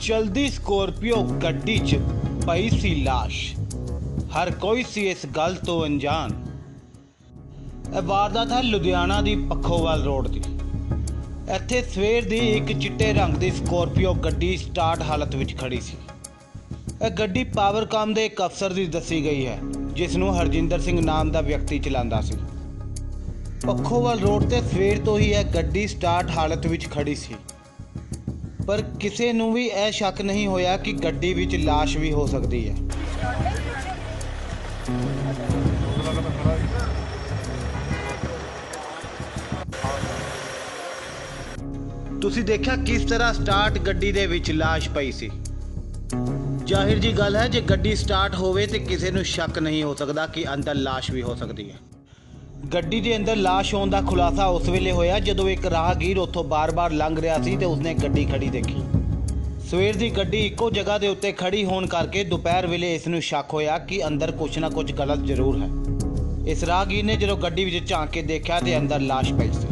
ਚਲਦੀ ਸਕੋਰਪੀਓ ਗੱਡੀ 'ਚ ਪਈ ਸੀ ਲਾਸ਼। ਹਰ ਕੋਈ ਸੀ ਇਸ ਗੱਲ ਤੋਂ ਅਣਜਾਣ। ਇਹ ਵਾਰਦਾਤ ਹੈ ਲੁਧਿਆਣਾ ਦੀ ਪੱਖੋਵਾਲ ਰੋਡ ਦੀ। ਇੱਥੇ ਸਵੇਰ ਦੀ ਇੱਕ ਚਿੱਟੇ ਰੰਗ ਦੀ ਸਕੋਰਪੀਓ ਗੱਡੀ ਸਟਾਰਟ ਹਾਲਤ ਵਿੱਚ ਖੜੀ ਸੀ। ਇਹ ਗੱਡੀ ਪਾਵਰਕਾਮ ਦੇ ਇੱਕ ਅਫਸਰ ਦੀ ਦੱਸੀ ਗਈ ਹੈ, ਜਿਸ ਨੂੰ ਹਰਜਿੰਦਰ ਸਿੰਘ ਨਾਮ ਦਾ ਵਿਅਕਤੀ ਚਲਾਉਂਦਾ ਸੀ। ਪੱਖੋਵਾਲ ਰੋਡ ਤੇ ਸਵੇਰ ਤੋਂ ਹੀ ਇਹ ਗੱਡੀ ਸਟਾਰਟ ਹਾਲਤ ਵਿੱਚ ਖੜੀ ਸੀ। ਪਰ ਕਿਸੇ ਨੂੰ ਵੀ ਇਹ ਸ਼ੱਕ ਨਹੀਂ ਹੋਇਆ ਕਿ ਗੱਡੀ ਵਿੱਚ ਲਾਸ਼ ਵੀ ਹੋ ਸਕਦੀ ਹੈ। ਤੁਸੀਂ ਦੇਖਿਆ ਕਿਸ ਤਰ੍ਹਾਂ ਸਟਾਰਟ ਗੱਡੀ ਦੇ ਵਿੱਚ ਲਾਸ਼ ਪਈ ਸੀ? ਜ਼ਾਹਿਰ ਜੀ ਗੱਲ ਹੈ, ਜੇ ਗੱਡੀ ਸਟਾਰਟ ਹੋਵੇ ਤੇ ਕਿਸੇ ਨੂੰ ਸ਼ੱਕ ਨਹੀਂ ਹੋ ਸਕਦਾ ਕਿ ਅੰਦਰ ਲਾਸ਼ ਵੀ ਹੋ ਸਕਦੀ ਹੈ। ਗੱਡੀ ਦੇ ਅੰਦਰ ਲਾਸ਼ ਹੋਣ ਦਾ ਖੁਲਾਸਾ ਉਸ ਵੇਲੇ ਹੋਇਆ ਜਦੋਂ ਇੱਕ ਰਾਹਗੀਰ ਉੱਥੋਂ ਬਾਰ-ਬਾਰ ਲੰਘ ਰਿਹਾ ਸੀ ਤੇ ਉਸਨੇ ਗੱਡੀ ਖੜੀ ਦੇਖੀ। ਸਵੇਰ ਦੀ ਗੱਡੀ ਇੱਕੋ ਜਗ੍ਹਾ ਦੇ ਉੱਤੇ ਖੜੀ ਹੋਣ ਕਰਕੇ ਦੁਪਹਿਰ ਵੇਲੇ ਇਸ ਨੂੰ ਸ਼ੱਕ ਹੋਇਆ ਕਿ ਅੰਦਰ ਕੁਝ ਨਾ ਕੁਝ ਗਲਤ ਜ਼ਰੂਰ ਹੈ। ਇਸ ਰਾਹਗੀਰ ਨੇ ਜਦੋਂ ਗੱਡੀ ਵਿੱਚ ਝਾਂਕ ਕੇ ਦੇਖਿਆ ਤੇ ਅੰਦਰ ਲਾਸ਼ ਪਈ ਸੀ।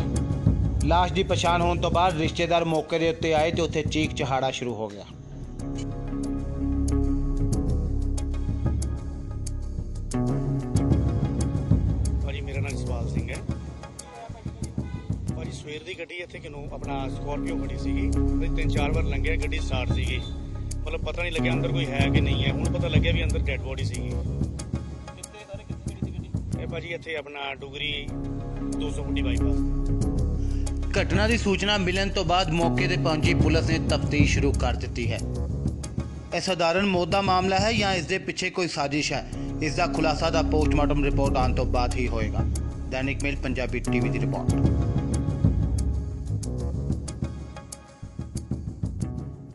ਲਾਸ਼ ਦੀ ਪਛਾਣ ਹੋਣ ਤੋਂ ਬਾਅਦ ਰਿਸ਼ਤੇਦਾਰ ਮੌਕੇ ਦੇ ਉੱਤੇ ਆਏ ਤੇ ਉੱਥੇ ਚੀਕ ਚਹਾੜਾ ਸ਼ੁਰੂ ਹੋ ਗਿਆ। ਭਾਜੀ ਸਵੇਰ ਦੀ ਗੱਡੀ ਇੱਥੇ ਕਿਨੂੰ ਆਪਣਾ ਸਕੋਰਪੀਓ ਖੜੀ ਸੀਗੀ। ਤੇ ਤਿੰਨ ਚਾਰ ਵਾਰ ਲੰਘਿਆ ਗੱਡੀ ਸਟਾਰਟ ਸੀਗੀ। ਮਤਲਬ ਪਤਾ ਨਹੀਂ ਲੱਗਿਆ ਅੰਦਰ ਕੋਈ ਹੈ ਕਿ ਨਹੀਂ ਹੈ। ਹੁਣ ਪਤਾ ਲੱਗਿਆ ਵੀ ਅੰਦਰ ਡੈੱਡ ਬੋਡੀ ਸੀਗੀ। ਕਿੱਥੇ ਸਾਰੇ ਕਿੱਥੇ ਕਿਹੜੀ ਸੀ ਗੱਡੀ? ਇਹ ਭਾਜੀ ਇੱਥੇ ਆਪਣਾ ਡੁਗਰੀ 200 ਫੁੱਟੀ ਬਾਈਪਾਸ ਘਟਨਾ ਦੀ ਸੂਚਨਾ ਮਿਲਣ ਤੋਂ ਬਾਅਦ ਮੌਕੇ ਤੇ ਪਹੁੰਚੀ ਪੁਲਿਸ ਨੇ ਤਫਤੀਸ਼ ਸ਼ੁਰੂ ਕਰ ਦਿੱਤੀ ਹੈ। ਇਹ ਸਧਾਰਨ ਮੌਤ ਦਾ ਮਾਮਲਾ ਹੈ ਜਾਂ ਇਸ ਦੇ ਪਿੱਛੇ ਕੋਈ ਸਾਜ਼ਿਸ਼ ਹੈ? ਇਸ ਦਾ ਖੁਲਾਸਾ ਦਾ ਪੋਸਟਮਾਰਟਮ ਰਿਪੋਰਟ ਆਉਣ ਤੋਂ ਬਾਅਦ ਹੀ ਹੋਏਗਾ। ਦੈਨਿਕ ਮੇਲ ਪੰਜਾਬੀ ਟੀਵੀ ਦੀ ਰਿਪੋਰਟ।